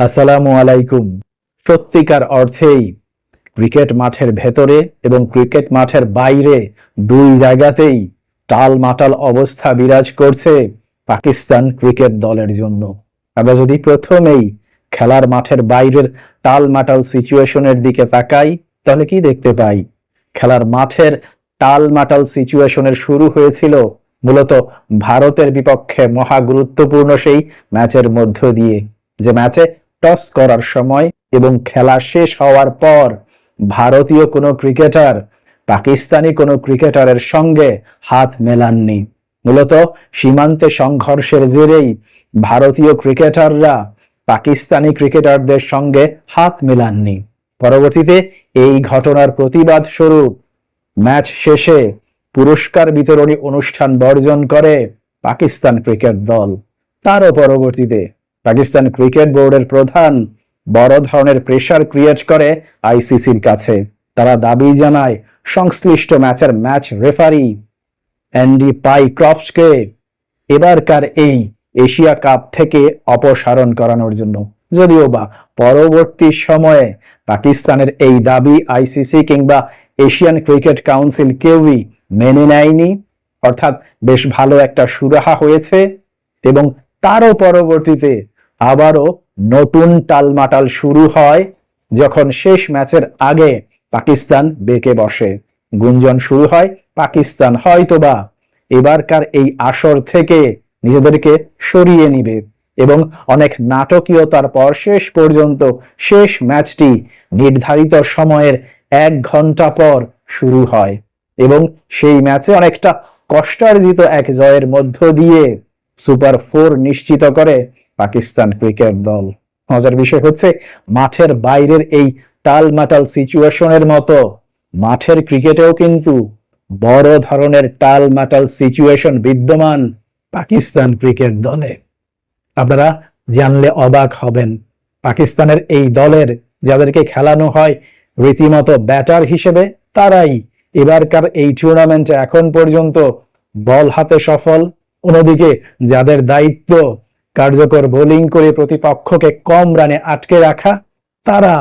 আসসালামু আলাইকুম। সত্যিকার অর্থেই ক্রিকেট মাঠের ভেতরে এবং ক্রিকেট মাঠের বাইরে দুই জায়গাতেই টাল মাটাল অবস্থা বিরাজ করছে পাকিস্তান ক্রিকেট দলের জন্য। আমরা যদি প্রথমেই খেলার মাঠের বাইরের টাল মাটাল সিচুয়েশনের দিকে তাকাই, তাহলে কি দেখতে পাই? খেলার মাঠের টাল মাটাল সিচুয়েশনের শুরু হয়েছিল মূলত ভারতের বিপক্ষে মহা গুরুত্বপূর্ণ সেই ম্যাচের মধ্য দিয়ে। যে ম্যাচে টস করার সময় এবং খেলা শেষ হওয়ার পর ভারতীয় কোনো ক্রিকেটার পাকিস্তানি কোনো ক্রিকেটারের সঙ্গে হাত মেলাননি। মূলত সীমান্তে সংঘর্ষের জেরেই ভারতীয় ক্রিকেটাররা পাকিস্তানি ক্রিকেটারদের সঙ্গে হাত মেলাননি। পরবর্তীতে এই ঘটনার প্রতিবাদ স্বরূপ ম্যাচ শেষে পুরস্কার বিতরণী অনুষ্ঠান বর্জন করে পাকিস্তান ক্রিকেট দল। তারও পরবর্তীতে পাকিস্তান ক্রিকেট বোর্ডের প্রধান বড় ধরনের প্রেশার ক্রিয়েট করে আইসিসির কাছে। তারা দাবি জানায়, সংশ্লিষ্ট ম্যাচের ম্যাচ রেফারি অ্যান্ডি পাই ক্রফটকে এবারকার এই এশিয়া কাপ থেকে অপসারণ করানোর জন্য। যদিও বা পরবর্তী সময়ে পাকিস্তানের এই দাবি আইসিসি কিংবা এশিয়ান ক্রিকেট কাউন্সিল কেউই মেনে নেয়নি, অর্থাৎ বেশ ভালো একটা সুরাহা হয়েছে এবং তারও পরবর্তীতে আবারও নতুন টালমাটাল শুরু হয় যখন শেষ ম্যাচের আগে পাকিস্তান বেঁকে বসে। গুঞ্জন শুরু হয়, পাকিস্তান হয়তোবা এবারকার এই আসর থেকে নিজেদেরকে সরিয়ে নিবে এবং অনেক নাটকীয়তার পর শেষ পর্যন্ত শেষ ম্যাচটি নির্ধারিত সময়ের এক ঘণ্টা পর শুরু হয় এবং সেই ম্যাচে অনেকটা কষ্টার্জিত এক জয়ের মধ্য দিয়ে সুপার ফোর নিশ্চিত করে পাকিস্তান ক্রিকেট দল। মজার বিষয় হচ্ছে, মাঠের বাইরের এই টালমাটাল সিচুয়েশনের মতো, মাঠের ক্রিকেটেও কিন্তু বড় ধরনের টালমাটাল সিচুয়েশন বিদ্যমান পাকিস্তান ক্রিকেট দলে। আপনারা জানলে অবাক হবেন, পাকিস্তানের এই দলের যাদেরকে খেলানো হয় রীতিমতো ব্যাটার হিসেবে, তারাই এবারকার এই টুর্নামেন্টে এখন পর্যন্ত বল হাতে সফল। অন্যদিকে যাদের দায়িত্ব কার্যকর বোলিং করে প্রতিপক্ষকে কম রানে আটকে রাখা, তারা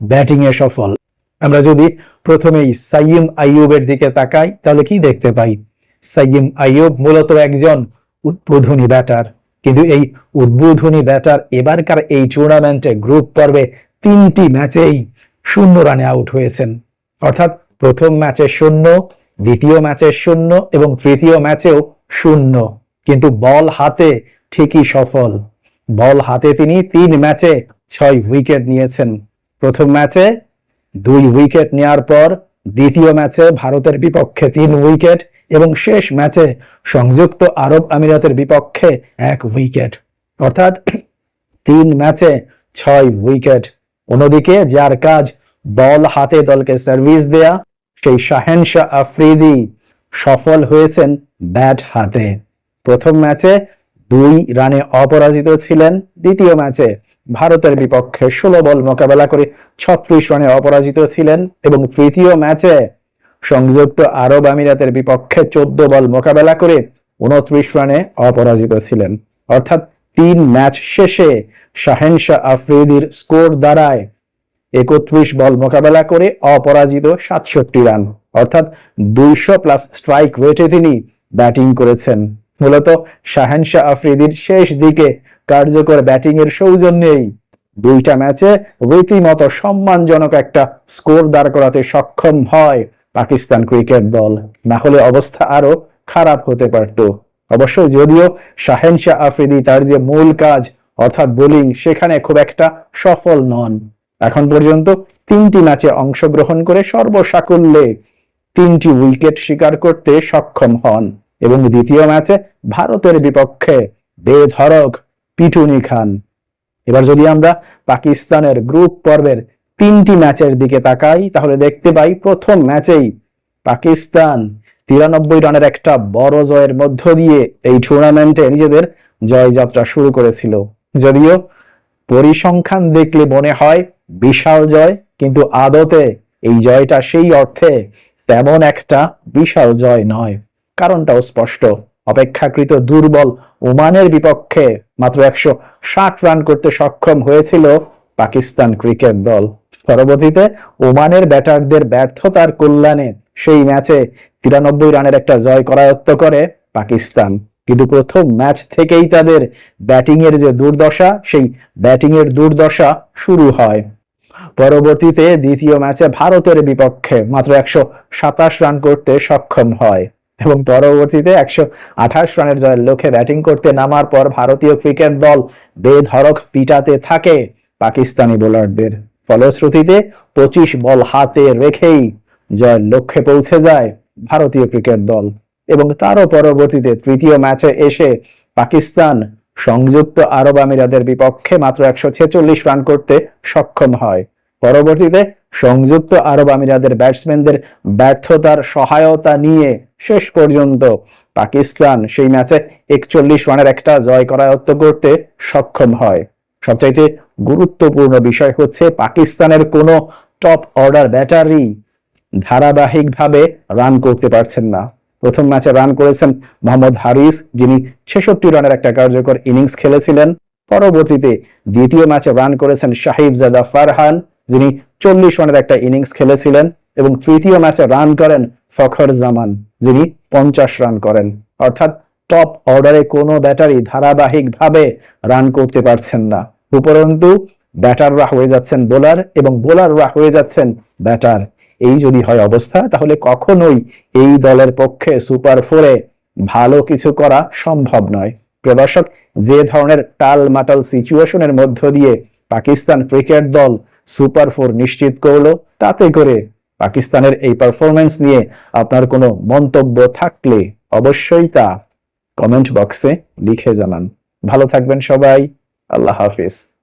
ব্যাটিং এ সফল। আমরা যদি প্রথমেই সাইয়িম আইয়ুবের দিকে তাকাই, তাহলে কি দেখতে পাই? সাইয়িম আইয়ুব মূলত একজন উদ্বোধনী ব্যাটার। কিন্তু এই উদ্বোধনী ব্যাটার এবারকার এই টুর্নামেন্টে গ্রুপ পর্বে তিনটি ম্যাচেই শূন্য রানে আউট হয়েছেন। অর্থাৎ প্রথম ম্যাচে শূন্য, দ্বিতীয় ম্যাচে শূন্য এবং তৃতীয় ম্যাচেও শূন্য। কিন্তু বল হাতে ঠিকই সফল। বল হাতে তিনি তিন ম্যাচে ছয় উইকেট নিয়েছেন। প্রথম ম্যাচে দুই উইকেট নেওয়ার পর দ্বিতীয় ম্যাচে ভারতের বিপক্ষে তিন উইকেট এবং শেষ ম্যাচে সংযুক্ত আরব আমিরাতের বিপক্ষে এক উইকেট। অর্থাৎ তিন ম্যাচে ছয় উইকেট। অন্যদিকে যার কাজ বল হাতে দলকে সার্ভিস দেয়া, সেই শাহেন শাহ আফ্রিদি সফল হয়েছেন ব্যাট হাতে। প্রথম ম্যাচে দুই রানে অপরাজিত ছিলেন দ্বিতীয় ম্যাচে। ভারতের বিপক্ষে ষোলো বল মোকাবেলা করে ছত্রিশ রানে অপরাজিত ছিলেন এবং তৃতীয় ম্যাচে সংযুক্ত আরব আমিরাতের বিপক্ষে চোদ্দ বল মোকাবেলা করে উনত্রিশ রানে অপরাজিত ছিলেন। অর্থাৎ তিন ম্যাচ শেষে শাহেনশাহ আফ্রিদির স্কোর দাঁড়ায় একত্রিশ বল মোকাবেলা করে অপরাজিত সাতষট্টি রান। অর্থাৎ দুইশো প্লাস স্ট্রাইক রেটে তিনি ব্যাটিং করেছেন। মূলত শাহেনশাহ আফ্রিদির শেষ দিকে কার্যকর ব্যাটিং এর সৌজন্যেই দুইটা ম্যাচে রীতিমতো সম্মানজনক একটা স্কোর দাঁড় করাতে সক্ষম হয় পাকিস্তান ক্রিকেট দল। না হলে অবস্থা আরও খারাপ হতে পারত। অবশ্য যদিও শাহেনশাহ আফ্রিদি তার যে মূল কাজ, অর্থাৎ বোলিং, সেখানে খুব একটা সফল নন। এখন পর্যন্ত তিনটি ম্যাচে অংশগ্রহণ করে সর্বসাকুল্যে তিনটি উইকেট শিকার করতে সক্ষম হন। এবং দ্বিতীয় ম্যাচে ভারতের বিপক্ষে বেধরক পিটুনি খান। এবার যদি আমরা পাকিস্তানের গ্রুপ পর্বের তিনটি ম্যাচের দিকে তাকাই, তাহলে দেখতে পাই প্রথম ম্যাচেই পাকিস্তান তিরানব্বই রানের একটা বড় জয়ের মধ্য দিয়ে এই টুর্নামেন্টে নিজেদের জয়যাত্রা শুরু করেছিল। যদিও পরিসংখ্যান দেখলে মনে হয় বিশাল জয়, কিন্তু আদতে এই জয়টা সেই অর্থে তেমন একটা বিশাল জয় নয়। কারণটাও স্পষ্ট। অপেক্ষাকৃত দুর্বল ওমানের বিপক্ষে মাত্র একশো ষাট রান করতে সক্ষম হয়েছিল পাকিস্তান ক্রিকেট দল। পরবর্তীতে ওমানের ব্যাটারদের ব্যর্থতার কল্যাণে সেই ম্যাচে তিরানব্বই রানের একটা জয় করায়ত্ত করে পাকিস্তান। কিন্তু প্রথম ম্যাচ থেকেই তাদের ব্যাটিং এর যে দুর্দশা, সেই ব্যাটিং এর দুর্দশা শুরু হয়। পরবর্তীতে দ্বিতীয় ম্যাচে ভারতের বিপক্ষে মাত্র একশো সাতাশ রান করতে সক্ষম হয়। এবং পরবর্তীতে একশো আঠাশ রানের জয়ের লক্ষ্যে ব্যাটিং করতে নামার পর ভারতীয় ক্রিকেট দল বেধড়ক পিটাতে থাকে পাকিস্তানি বোলারদের। ফলশ্রুতিতে পঁচিশ বল হাতে রেখেই জয়ের লক্ষ্যে পৌঁছে যায় ভারতীয় ক্রিকেট দল এবং তারও পরবর্তীতে তৃতীয় ম্যাচে এসে পাকিস্তান সংযুক্ত আরব আমিরাতের বিপক্ষে মাত্র একশো ছেচল্লিশ রান করতে সক্ষম হয়। পরবর্তীতে সংযুক্ত আরব আমিরাতের ব্যাটসম্যানদের ব্যর্থতার সহায়তা নিয়ে শেষ পর্যন্ত পাকিস্তান সেই ম্যাচে একচল্লিশ রানের একটা জয় করায়ত্ত করতে সক্ষম হয়। সবচাইতে গুরুত্বপূর্ণ বিষয় হচ্ছে পাকিস্তানের কোনো টপ অর্ডার ব্যাটারি ধারাবাহিকভাবে রান করতে পারছেন না। প্রথম ম্যাচে রান করেছেন মোহাম্মদ হারিস, যিনি ছেষট্টি রানের একটা কার্যকর ইনিংস খেলেছিলেন। পরবর্তীতে দ্বিতীয় ম্যাচে রান করেছেন শাহিব জাদা ফারহান, যিনি চল্লিশ রানের একটা ইনিংস খেলেছিলেন। এবং তৃতীয় ম্যাচে রান করেন ফখর জামান, যিনি পঞ্চাশ রান করেন। অর্থাৎ টপ অর্ডারে কোনো ব্যাটারি ধারাবাহিকভাবে রান করতে পারছেন না। উপরন্তু, ব্যাটাররা হয়ে যাচ্ছেন বোলার এবং বোলাররা হয়ে যাচ্ছেন ব্যাটার। এই যদি হয় অবস্থা, তাহলে কখনোই এই দলের পক্ষে সুপার ফোরে ভালো কিছু করা সম্ভব নয়। প্রিয় দর্শক যে ধরনের টাল মাটাল সিচুয়েশনের মধ্য দিয়ে পাকিস্তান ক্রিকেট দল সুপার ফোর নিশ্চিত করল, তাতে করে পাকিস্তানের এই পারফরমেন্স নিয়ে আপনার কোনো মন্তব্য থাকলে অবশ্যই তা কমেন্ট বক্সে লিখে জানান। ভালো থাকবেন সবাই। আল্লাহ হাফিজ।